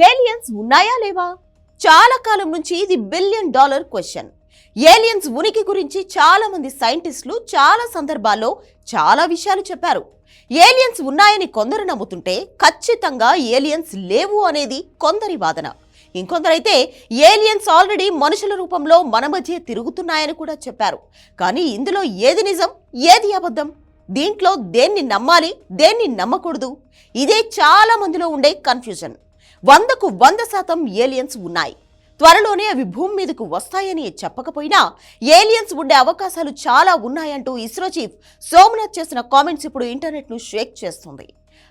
Aliens ఉన్నాయా లేవా? చాలా కాలం నుంచి ఇది బిలియన్ డాలర్ క్వశ్చన్ ఏలియన్స్ ఉనికి గురించి చాలా మంది సైంటిస్టులు చాలా సందర్భాల్లో చాలా విషయాలు చెప్పారు. ఏలియన్స్ ఉన్నాయని కొందరు నమ్ముతుంటే ఖచ్చితంగా ఏలియన్స్ లేవు అనేది కొందరి వాదన. ఇంకొందరైతే ఏలియన్స్ ఆల్రెడీ మనుషుల రూపంలో మన మధ్య తిరుగుతున్నాయని కూడా చెప్పారు. కానీ ఇందులో ఏది నిజం ఏది అబద్ధం? దీంట్లో దేన్ని నమ్మాలి దేన్ని నమ్మకూడదు? ఇదే చాలా మందిలో ఉండే కన్ఫ్యూజన్ వందకు వంద శాతం ఏలియన్స్ ఉన్నాయి. త్వరలోనే అవి భూమి మీదకు వస్తాయని చెప్పకపోయినా ఏలియన్స్ ఉండే అవకాశాలు చాలా ఉన్నాయంటూ ఇస్రో చీఫ్ సోమనాథ్ చేసిన కామెంట్స్ ఇప్పుడు ఇంటర్నెట్ను షేక్ చేస్తుంది.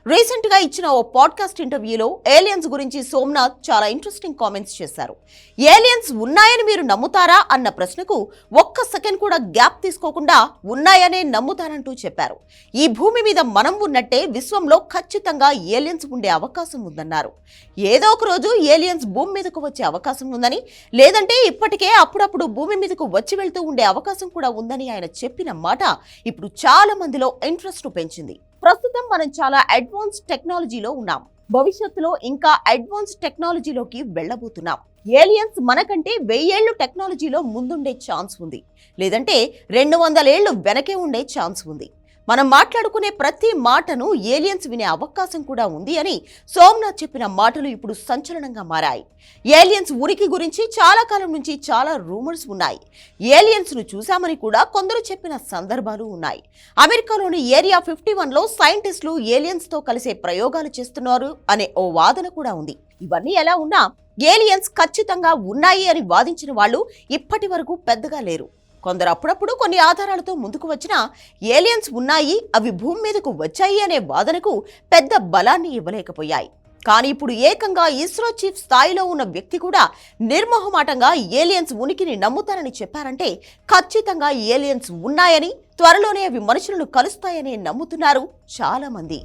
రీసెంట్గా ఇచ్చిన ఓ పాడ్కాస్ట్ ఇంటర్వ్యూలో ఏలియన్స్ గురించి సోమనాథ్ చాలా ఇంట్రెస్టింగ్ కామెంట్స్ చేశారు. ఏలియన్స్ ఉన్నాయని మీరు నమ్ముతారా అన్న ప్రశ్నకు ఒక్క సెకండ్ కూడా గ్యాప్ తీసుకోకుండా ఉన్నాయనే నమ్ముతానంటూ చెప్పారు. ఈ భూమి మీద మనం ఉన్నట్టే విశ్వంలో ఖచ్చితంగా ఏలియన్స్ ఉండే అవకాశం ఉందన్నారు. ఏదో ఒక రోజు ఏలియన్స్ భూమి మీదకు వచ్చే అవకాశం ఉందని లేదంటే ఇప్పటికే అప్పుడప్పుడు భూమి మీదకు వచ్చి వెళ్తూ ఉండే అవకాశం కూడా ఉందని ఆయన చెప్పిన మాట ఇప్పుడు చాలా మందిలో ఇంట్రెస్ట్ను పెంచింది. ప్రస్తుతం మనం చాలా అడ్వాన్స్ టెక్నాలజీలో ఉన్నాం. భవిష్యత్తులో ఇంకా అడ్వాన్స్ టెక్నాలజీలోకి వెళ్ళబోతున్నాం. ఏలియన్స్ మనకంటే వెయ్యేళ్ళు టెక్నాలజీలో ముందుండే ఛాన్స్ ఉంది. లేదంటే రెండు వందల ఏళ్ళు వెనకే ఉండే ఛాన్స్ ఉంది. మనం మాట్లాడుకునే ప్రతి మాటను ఏలియన్స్ వినే అవకాశం కూడా ఉంది అని సోమనాథ్ చెప్పిన మాటలు ఇప్పుడు సంచలనంగా మారాయి. ఏలియన్స్ ఉనికి గురించి చాలా కాలం నుంచి చాలా రూమర్స్ ఉన్నాయి. ఏలియన్స్ను చూశామని కూడా కొందరు చెప్పిన సందర్భాలు ఉన్నాయి. అమెరికాలోని ఏరియా ఫిఫ్టీ వన్లో సైంటిస్టులు ఏలియన్స్తో కలిసే ప్రయోగాలు చేస్తున్నారు అనే ఓ వాదన కూడా ఉంది. ఇవన్నీ ఎలా ఉన్నా ఏలియన్స్ ఖచ్చితంగా ఉన్నాయి అని వాదించిన వాళ్ళు ఇప్పటి వరకు పెద్దగా లేరు. కొందరు అప్పుడప్పుడు కొన్ని ఆధారాలతో ముందుకు వచ్చిన ఏలియన్స్ ఉన్నాయి అవి భూమి మీదకు వచ్చాయి అనే వాదనకు పెద్ద బలాన్ని ఇవ్వలేకపోయాయి. కానీ ఇప్పుడు ఏకంగా ఇస్రో చీఫ్ స్థాయిలో ఉన్న వ్యక్తి కూడా నిర్మోహమాటంగా ఏలియన్స్ ఉనికిని నమ్ముతారని చెప్పారంటే ఖచ్చితంగా ఏలియన్స్ ఉన్నాయని త్వరలోనే అవి మనుషులను కలుస్తాయని నమ్ముతున్నారు చాలామంది.